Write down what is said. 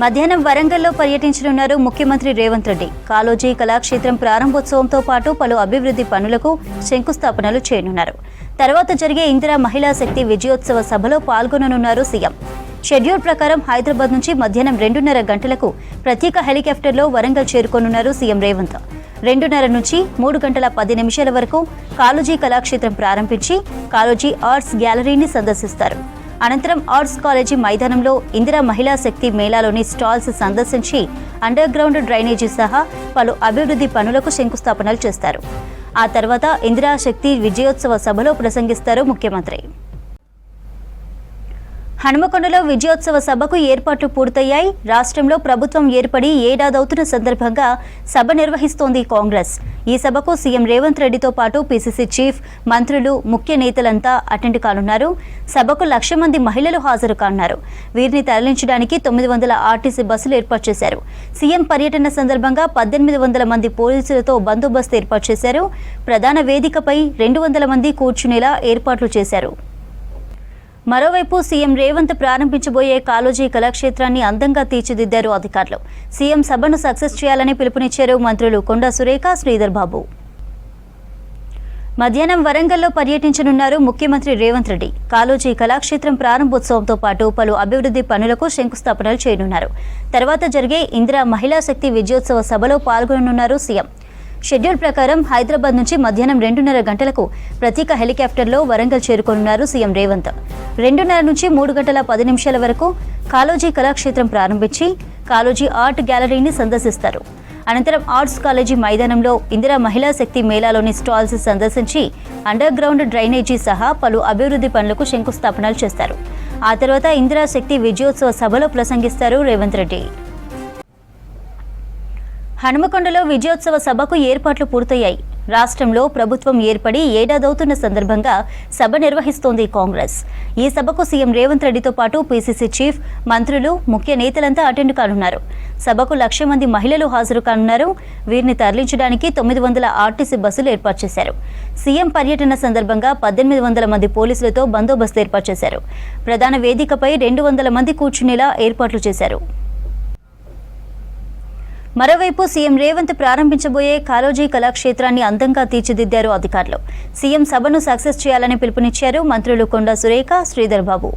మధ్యాహ్నం వరంగల్లో పర్యటించనున్నారు ముఖ్యమంత్రి రేవంత్ రెడ్డి. కాలోజీ కళాక్షేత్రం ప్రారంభోత్సవంతో పాటు పలు అభివృద్ధి పనులకు శంకుస్థాపనలు చేయనున్నారు. తర్వాత జరిగే ఇందిరా మహిళా శక్తి విజయోత్సవ సభలో పాల్గొననున్నారు సీఎం. షెడ్యూల్ ప్రకారం హైదరాబాద్ నుంచి మధ్యాహ్నం రెండున్నర గంటలకు ప్రత్యేక హెలికాప్టర్లో వరంగల్ చేరుకోనున్నారు సీఎం రేవంత్. రెండున్నర నుంచి మూడు గంటల పది నిమిషాల వరకు కాలోజీ కళాక్షేత్రం ప్రారంభించి కాలోజీ ఆర్ట్స్ గ్యాలరీని సందర్శిస్తారు. అనంతరం ఆర్ట్స్ కాలేజీ మైదానంలో ఇందిరా మహిళా శక్తి మేళాలోని స్టాల్స్ సందర్శించి అండర్ గ్రౌండ్ డ్రైనేజీ సహా పలు అభివృద్ధి పనులకు శంకుస్థాపనలు చేస్తారు. ఆ తర్వాత ఇందిరా శక్తి విజయోత్సవ సభలో ప్రసంగిస్తారు ముఖ్యమంత్రి. హనుమకొండలో విజయోత్సవ సభకు ఏర్పాట్లు పూర్తయ్యాయి. రాష్ట్రంలో ప్రభుత్వం ఏర్పడి ఏడాదవుతున్న సందర్భంగా సభ నిర్వహిస్తోంది కాంగ్రెస్. ఈ సభకు సీఎం రేవంత్ రెడ్డితో పాటు పీసీసీ చీఫ్ మంత్రులు ముఖ్య నేతలంతా అటెండ్ కానున్నారు. సభకు లక్ష మంది మహిళలు హాజరు కానున్నారు. వీరిని తరలించడానికి తొమ్మిది వందల ఆర్టీసీ బస్సులు ఏర్పాటు చేశారు. సీఎం పర్యటన సందర్భంగా పద్దెనిమిది వందల మంది పోలీసులతో బందోబస్తు ఏర్పాటు చేశారు. ప్రధాన వేదికపై రెండు వందల మంది కూర్చునేలా ఏర్పాట్లు చేశారు. మరోవైపు సీఎం రేవంత్ ప్రారంభించబోయే కాలోజీ కళాక్షేత్రాన్ని అందంగా తీర్చిదిద్దారు అధికారులు. సీఎం సభను సక్సెస్ చేయాలని పిలుపునిచ్చారు మంత్రులు కొండా సురేఖ శ్రీధర్ బాబు. మధ్యాహ్నం వరంగల్లో పర్యటించనున్నారు ముఖ్యమంత్రి రేవంత్ రెడ్డి. కాలోజీ కళాక్షేత్రం ప్రారంభోత్సవంతో పాటు పలు అభివృద్ధి పనులకు శంకుస్థాపనలు చేయనున్నారు. తర్వాత జరిగే ఇందిరా మహిళా శక్తి విజయోత్సవ సభలో పాల్గొననున్నారు సీఎం. షెడ్యూల్ ప్రకారం హైదరాబాద్ నుంచి మధ్యాహ్నం రెండున్నర గంటలకు ప్రత్యేక హెలికాప్టర్లో వరంగల్ చేరుకోనున్నారు సీఎం రేవంత్. రెండున్నర నుంచి మూడు గంటల పది నిమిషాల వరకు కాలోజీ కళాక్షేత్రం ప్రారంభించి కాలోజీ ఆర్ట్ గ్యాలరీని సందర్శిస్తారు. అనంతరం ఆర్ట్స్ కాలేజీ మైదానంలో ఇందిరా మహిళా శక్తి మేళాలోని స్టాల్స్ సందర్శించి అండర్ గ్రౌండ్ డ్రైనేజీ సహా పలు అభివృద్ధి పనులకు శంకుస్థాపనలు చేస్తారు. ఆ తర్వాత ఇందిరా శక్తి విజయోత్సవ సభలో ప్రసంగిస్తారు రేవంత్ రెడ్డి. హనుమకొండలో విజయోత్సవ సభకు ఏర్పాట్లు పూర్తయ్యాయి. రాష్ట్రంలో ప్రభుత్వం ఏర్పడి ఏడాదవుతున్న సందర్భంగా సభ నిర్వహిస్తోంది కాంగ్రెస్. ఈ సభకు సీఎం రేవంత్ రెడ్డితో పాటు పీసీసీ చీఫ్ మంత్రులు ముఖ్య నేతలంతా అటెండ్ కానున్నారు. సభకు లక్ష మంది మహిళలు హాజరు కానున్నారు. వీరిని తరలించడానికి తొమ్మిది వందల ఆర్టీసీ బస్సులు ఏర్పాటు చేశారు. సీఎం పర్యటన సందర్భంగా పద్దెనిమిది వందల మంది పోలీసులతో బందోబస్తు ఏర్పాటు చేశారు. ప్రధాన వేదికపై రెండు వందల మంది కూర్చునేలా ఏర్పాట్లు చేశారు. మరోవైపు సీఎం రేవంత్ ప్రారంభించబోయే కాలోజీ కళాక్షేత్రాన్ని అందంగా తీర్చిదిద్దారు అధికారులు. సీఎం సభను సక్సెస్ చేయాలని పిలుపునిచ్చారు మంత్రులు కొండా సురేఖ శ్రీధర్ బాబు.